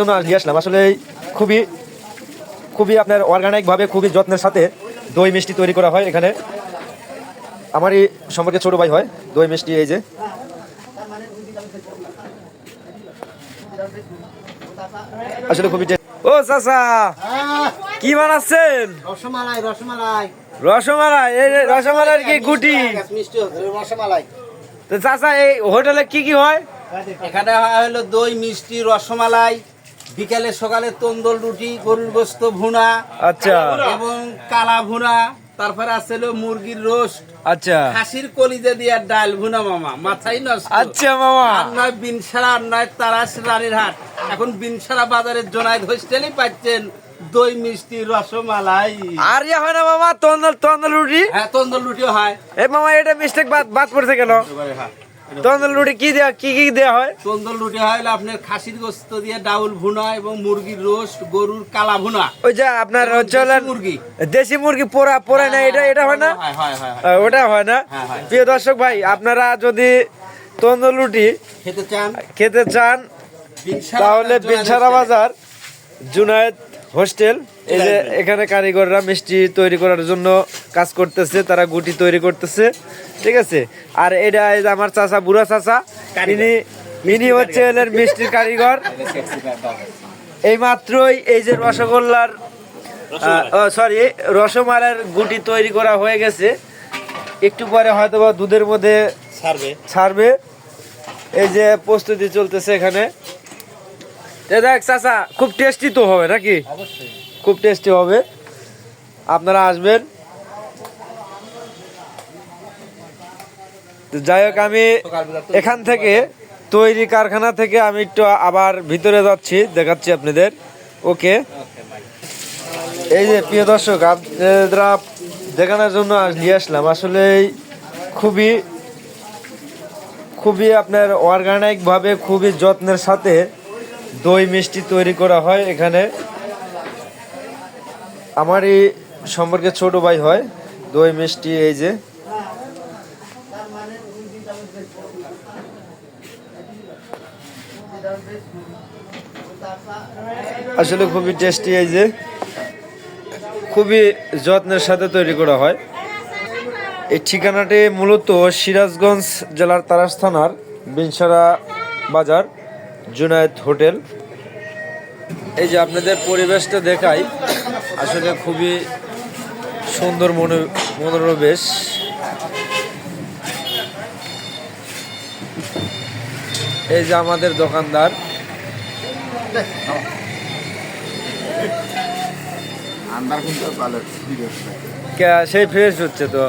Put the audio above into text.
জন্য আর নিয়ে আসলাম। আসলে খুবই খুবই আপনার অর্গানিকভাবে খুবই যত্নের সাথে দই মিষ্টি তৈরি করা হয় এখানে। আমারই সম্পর্কে ছোট ভাই হয় দই মিষ্টি এই যে। আসলে খুবই ও চাচা কি বানাচ্ছেন? রসমালাই রসমালাই। রসমালাই এই রসমালাইয়ের কি গুটি? রসমালাই। তো চাচা এই হোটেলে কি কি হয়? এখানে হয় হলো দই মিষ্টি রসমালাই। বিকেলে সকালে তন্দল রুটি গরুর গোস্ত ভুনা আচ্ছা। এবং কালা ভুনা তারপরে আছে মুরগির রোস্ট। আচ্ছা। খাসির কলিজা দিয়ে ডাল ভুনা মামা মাথাই নষ্ট। আচ্ছা মামা। আর নয় বিনসারা আর নয় তারাস রানীর হাট। এখন বিনসারা বাজারের জোনায় হোস্টেলই পাচ্ছেন দই মিষ্টি রসমালাই। আর ইয়া হয় না মামা তন্দল তন্দল রুটি? হ্যাঁ তন্দল রুটিও হয়। এ মামা এটা মিস্টেক বাদ বাদ পড়ছে কেন। তন্দল রুটি কি দেয়া কি কি দেয়া হয়? তন্দল রুটি হয় হলো আপনার খাসির গোস্ত দিয়ে ডাউল ভুনা এবং মুরগির রোস্ট গরুর কালা ভুনা। ওই যে আপনার হচ্ছে মুরগি। দেশি মুরগি পোড়া পোড়া না এটা এটা হয় না? হয় হয় হয় আহ, ওটা হয় না? হ্যাঁ, প্রিয় দর্শক ভাই আপনারা যদি তন্দল রুটি খেতে চান খেতে চান তাহলে হোস্টেলে। বাজার জুনায়েদ হোস্টেল এই যে এখানে কারিগররা মিষ্টি তৈরি করার জন্য কাজ করতেছে তারা গুটি তৈরি করতেছে ঠিক আছে? আর এটা এই যে আমার চাচা বুড়া চাচা ইনি ইনি হচ্ছে এলের মিষ্টির কারিগর। এই মাত্রই এই যে রসগোল্লার সরি রসমালাইয়ের গুটি তৈরি করা হয়ে গেছে। একটু পরে হয়তো বা দুধের মধ্যে ছাড়বে। ছাড়বে। এই যে প্রস্তুতি চলতেছে এখানে। দেখ চাচা খুব টেস্টি তো হবে নাকি? খুব টেস্টি হবে। আপনারা আসবেন। যাই হোক আমি এখান থেকে তৈরি কারখানা থেকে আমি একটু আবার ভিতরে যাচ্ছি দেখাচ্ছি আপনাদের। ওকে? এই যে প্রিয় দর্শক আপনারা দেখানোর জন্য নিয়ে আসলাম। আসলে খুবই খুবই আপনার অর্গানিক ভাবে খুবই যত্নের সাথে দই মিষ্টি তৈরি করা হয় এখানে। আমারই সম্পর্কে ছোট ভাই হয়, দই মিষ্টি এই যে। আসলে খুবই টেস্টি এই যে। খুবই যত্নের সাথে তৈরি করা হয়। এই ঠিকানাটি মূলত সিরাজগঞ্জ জেলার তারাস থানার বিনসারা বাজার। জুনায়েদ হোটেল। এই যে আপনাদের পরিবেশটা দেখাই আসলে খুবই সুন্দর মনো মনোরবেশ। এই যে আমাদের দোকানদার। সেই ফ্রেশ হচ্ছে তো।